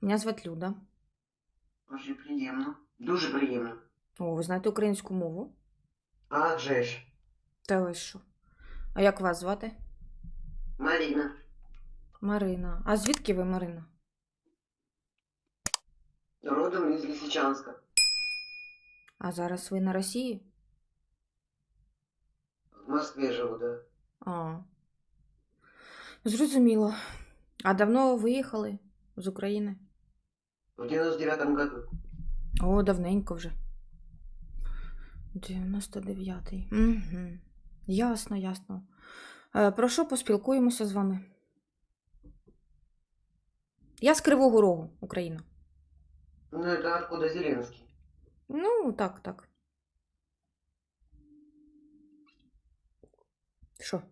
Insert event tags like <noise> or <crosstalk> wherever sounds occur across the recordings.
Мене звати Люда. Дуже приємно. Дуже приємно. О, ви знаєте українську мову? А вже ж. Та ви що? А як вас звати? Маріна. Марина. А звідки ви, Марина? Родом із Лисичанська. А зараз ви на Росії? В Москві живу, да. А. Зрозуміло. А давно виїхали з України? В 99-му году. О, давненько вже. 99-й. Угу. Ясно, ясно. Е, про що поспілкуємося з вами? Я з Кривого Рогу, Україна. Ну, это откуда Зеленский? Ну, так, так. Що?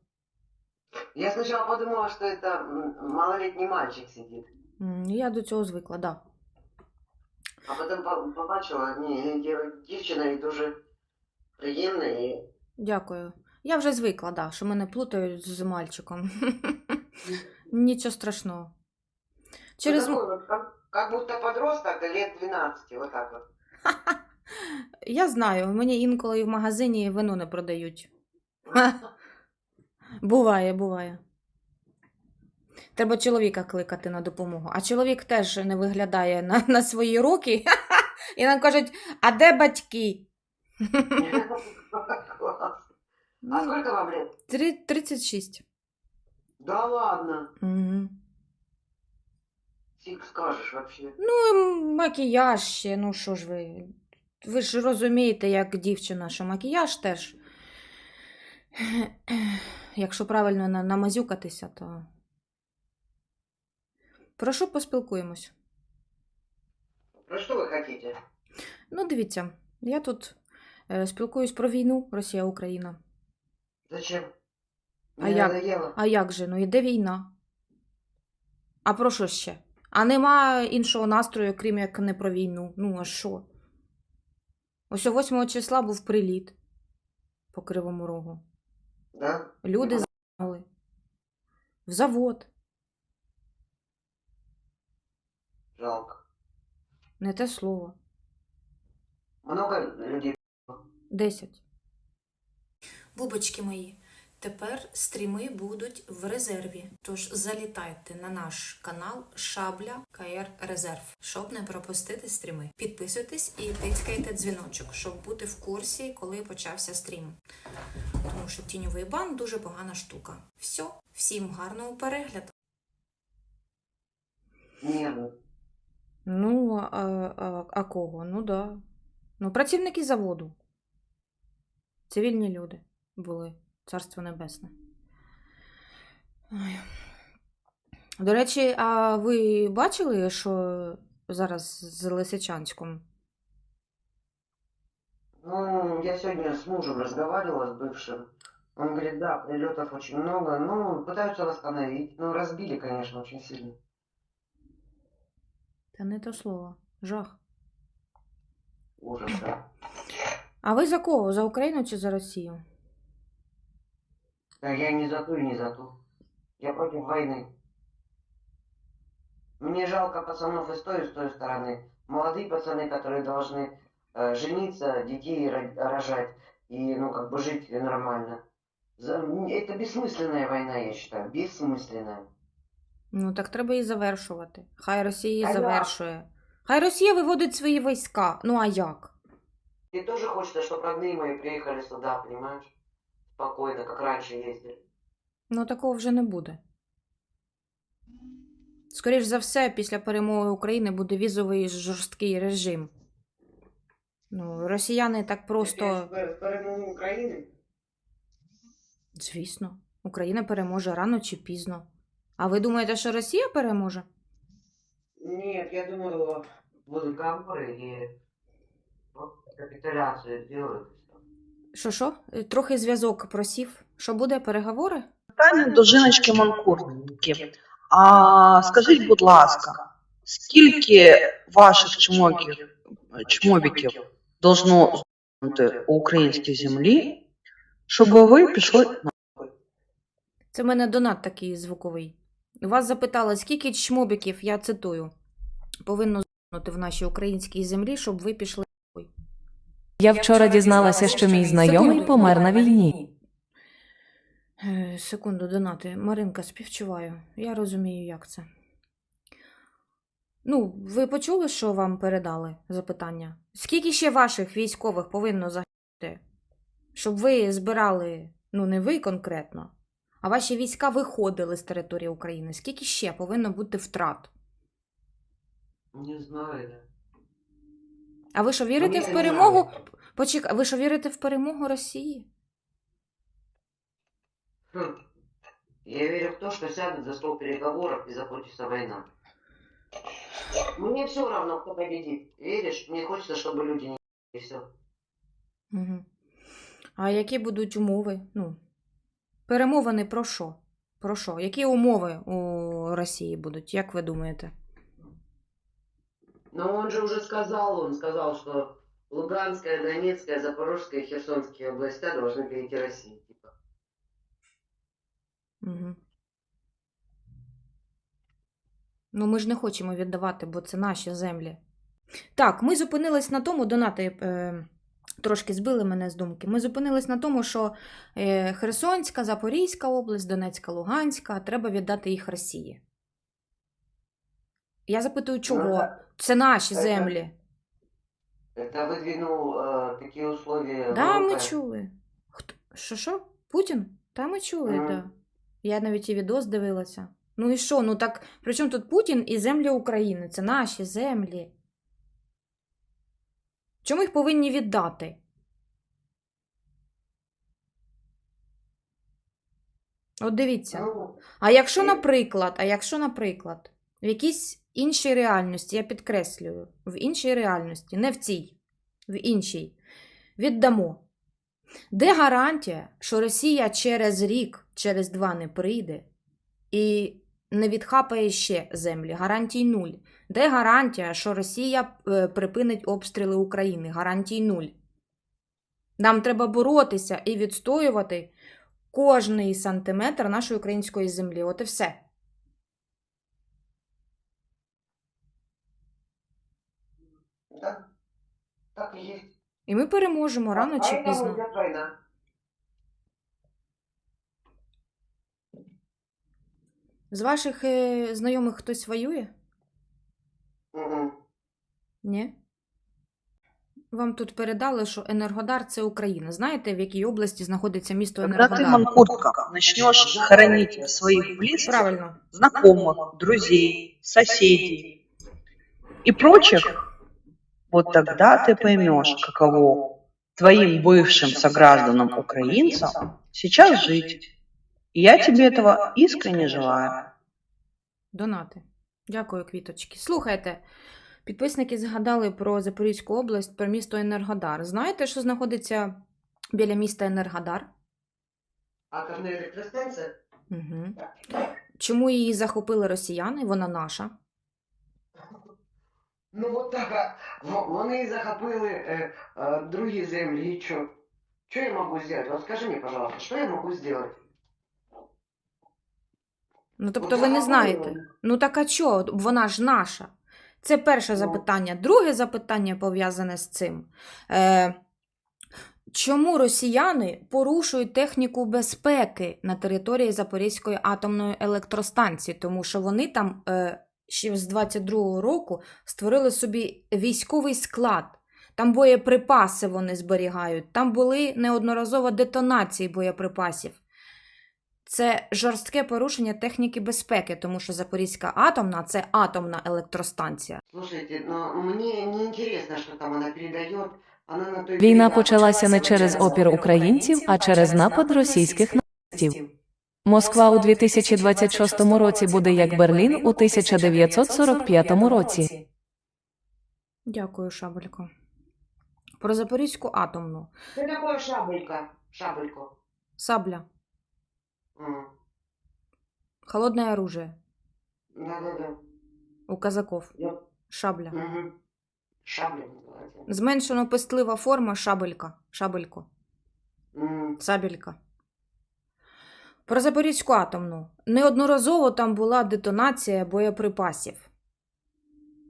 Я сначала подумала, что это малолетний мальчик сидит. Я до цього звикла, да. А потом по- побачила, ні, дівчина і дуже приємна і Дякую. Я вже звикла, да, що мене плутають з мальчиком. <laughs> Нічого страшного. Через... ну, как, как будто подросток лет 12, вот так вот. <laughs> Я знаю, мені інколи в магазині вино не продають. <laughs> Буває, буває. Треба чоловіка кликати на допомогу. А чоловік теж не виглядає на, на свої роки. <laughs> І нам кажуть, а де батьки? <laughs> А сколько вам лет? три- 36. Да ладно. Угу. Фиг скажешь вообще. Ну, макіяж ще, ну що ж ви. Ви ж розумієте, як дівчина, що макіяж теж. <clears throat> Якщо правильно намазюкатися, то. Про що поспілкуємось? Ну что вы хотите? Ну, дивіться, я тут е, спілкуюсь про війну Росія-Україна. Зачем? А як? надоело. А як же? Ну, іде війна. А про що ще? А нема іншого настрою, крім як не про війну. Ну, а що? Ось 8 числа був приліт по Кривому Рогу. Да? Люди загинули. В завод. Жалко. Не те слово. Много людей. Десять. Бубочки мої. Тепер стріми будуть в резерві. Тож залітайте на наш канал Шабля КР Резерв, щоб не пропустити стріми. Підписуйтесь і тицькайте дзвіночок, щоб бути в курсі, коли почався стрім. Тому що тіньовий бан дуже погана штука. Все, всім гарного перегляду. Ну, а, а, а кого? Ну да. Ну, працівники заводу. Цивільні люди були. Царство Небесне. Ой. До речі, а ви бачили, що зараз з Лисичанськом? Ну, я сегодня с мужем разговаривала, с бывшим. Он говорит, да, прилетов очень много. Ну, пытаются восстановить. Ну, разбили, конечно, очень сильно. Та не то слово. Жах. Ужас, да. А ви за кого? За Україну чи за Росію? Да я не за ту и не за ту. Я против войны. Мне жалко пацанов и с той, и с той стороны. Молодые пацаны, которые должны э, жениться, детей ро- рожать и, ну, как бы жить нормально. За- Это бессмысленная война, я считаю. Бессмысленная. Ну, так треба і завершувати. Хай Росія її А як? завершує. Хай Росія виводить свої війська. Ну а як? И тоже хочется, чтобы родные мои приехали сюда, понимаешь? Спокойно, как раньше ездили. Ну, такого вже не буде. Скоріш за все, після перемоги України буде візовий жорсткий режим. Ну, росіяни так просто. Теперь с перемогой Украины? Звісно, Україна переможе рано чи пізно. А ви думаєте, що Росія переможе? Нет, я думаю, будут кампоры и просто капитуляцию сделают. и всё. Що що? Е, Трохи зв'язок просів. Що буде переговори? Питання до жіночки Манкуртки. А скажіть, будь ласка, скільки ваших чмоків, чмобіків должно бути у українській землі, щоб ви пішли на Це в мене донат такий звуковий. Вас запитали, скільки чмобіків, я цитую. повинно зникнути в нашій українській землі, щоб ви пішли. Я вчора дізналася, що мій знайомий помер на війні. Секунду, донати. Маринка, співчуваю. Я розумію, як це. Ну, ви почули, що вам передали запитання? Скільки ще ваших військових повинно загинути, щоб ви збирали, ну не ви конкретно, а ваші війська виходили з території України? Скільки ще повинно бути втрат? Не знаю. А ви що вірите в перемогу? Почекай, ви що вірите в перемогу Росії? Хм. Я верю в то, что сядут за стол переговоров и закончится война. Мне все равно, кто победит. Веришь? Мне хочется, чтобы люди не и все. Угу. А які будуть умови? Ну, перемовини про що? Про що? Які умови у Росії будуть, як ви думаєте? Но он же уже сказал, он сказал, что Луганская, Донецкая, Запорожская и Херсонские области должны перейти России. Типа. Угу. Ну, ми ж не хочемо віддавати, бо це наші землі. Так, ми зупинились на тому, донати е, трошки збили мене з думки. Ми зупинились на тому, що е, Херсонська, Запорізька область, Донецька, Луганська, треба віддати їх Росії. Я запитую, чого? Ну, Це наші це- землі. Это выдвинул э, такие условия. Да, ми ВВП. чули. Хто? Що що? Путін? Та ми чули, так. Мгм. Да. Я навіть і відос дивилася. Ну і що? Ну так при чому тут Путін і землі України? Це наші землі. Чому їх повинні віддати? От дивіться. А якщо, наприклад, а якщо, наприклад, в якійсь іншій реальності, я підкреслюю, в іншій реальності, не в цій, в іншій, віддамо. Де гарантія, що Росія через рік, через два не прийде і не відхапає ще землі? Гарантій нуль. Де гарантія, що Росія е, припинить обстріли України? Гарантій нуль. Нам треба боротися і відстоювати кожний сантиметр нашої української землі. От і все. да, так и есть. І ми переможемо рано чи пізно. З ваших е, знайомих хтось воює? Мгм. Ні? Вам тут передали, що Енергодар це Україна. Знаєте, в якій області знаходиться місто Когда ты, Енергодар? манкуртка, начнешь хоронить своих близких, Правильно. знакомых, друзей, соседей и прочих, вот тогда ты поймешь, каково твоим бывшим согражданам-украинцам сейчас жить. И я тебе этого искренне желаю. Донати. Дякую, квіточки. Слухайте, підписники згадали про Запорізьку область, про місто Енергодар. Знаєте, що знаходиться біля міста Енергодар? Атомная электростанция? Угу. Чому її захопили росіяни? Вона наша. Ну от так, вони захопили е, е, другі землі, що? Я можу зробити? Вот скажи мені, пожалуйста, що я можу зробити? Ну, тобто ви не знаєте. Ну так а чого? Вона ж наша. Це перше Ну. запитання. Друге запитання пов'язане з цим. Е, чому росіяни порушують техніку безпеки на території Запорізької атомної електростанції? Тому що вони там е, ще з 22-го року створили собі військовий склад. Там боєприпаси вони зберігають, там були неодноразово детонації боєприпасів. Це жорстке порушення техніки безпеки, тому що Запорізька атомна це атомна електростанція. Слушайте, но мне не интересно, что там она передает. Она на той Війна почалася не через опір українців, а через напад російських нацистів. Москва у 2026 році буде як Берлін у 1945 році. Дякую, Шабелько. Про Запорізьку атомну. Что такое шабелька? Шабелько. Сабля. М, Холодне оружие. Да-да-да. У казаков. Я- Шабля. Мгм. Шабля называется. Зменшено пестлива форма шабелька. Шабелько. М, Сабелька. Про Запорізьку атомну. Неодноразово там була детонація боєприпасів.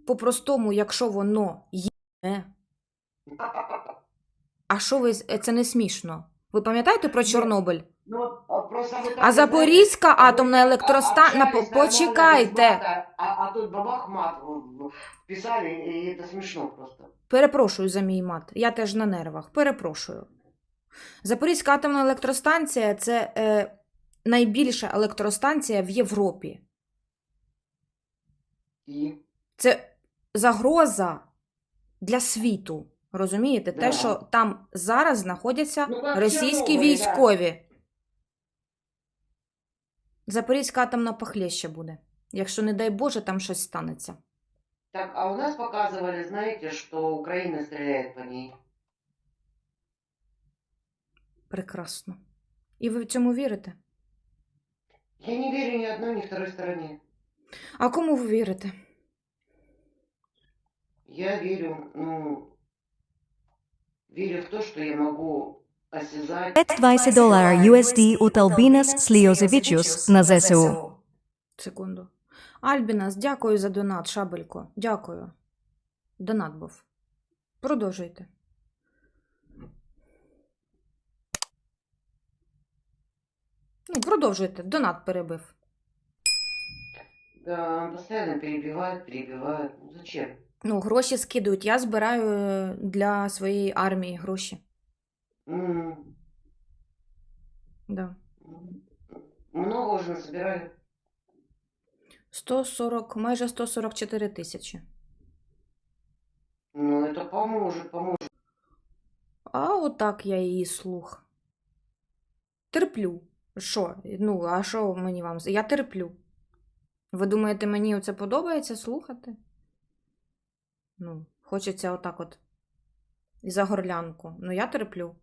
по-простому, якщо воно є. <laughs> А що ви з- це не смішно? Ви пам'ятаєте про Чорнобиль? Ну, а просто вы так А не Запорізька знаете, атомна вы електростанція. общались нормально, без Почекайте. мата, А, а тут бабах мат в- писали, и это смешно просто. Перепрошую за мій мат. Я теж на нервах. Перепрошую. Запорізька атомна електростанція це е, найбільша електростанція в Європі. И Це загроза для світу. Розумієте? Те, Да. що там зараз знаходяться Ну, як російські Чорнобиль, військові. Запорізька атомна похлеще буде, якщо, не дай Боже, там щось станеться. Так, а у нас показували, знаєте, що Україна стріляє по ній. Прекрасно. І ви в цьому вірите? Я не вірю ні одній, ні второй стороні. А кому ви вірите? Я вірю, ну, вірю в те, що я можу 520 долар USD у Талбінас Сліозевічус на ЗСУ. Секунду. Альбінас, дякую за донат, Шабелько. Дякую. Донат був. Продовжуйте. Ну, продовжуйте. Донат перебив. Да, постоянно перебивают, перебивают. Ну, зачем? Ну, гроші скидують. Я збираю для своєї армії гроші. Да. Много уже насобирали. 140, майже 144 тисячі. Ну, это поможет, поможет. А отак я її слух. Терплю. Що? Ну, а що мені вам? Я терплю. Ви думаєте, мені це подобається слухати? Ну, хочеться отак от. І за горлянку. Ну, я терплю.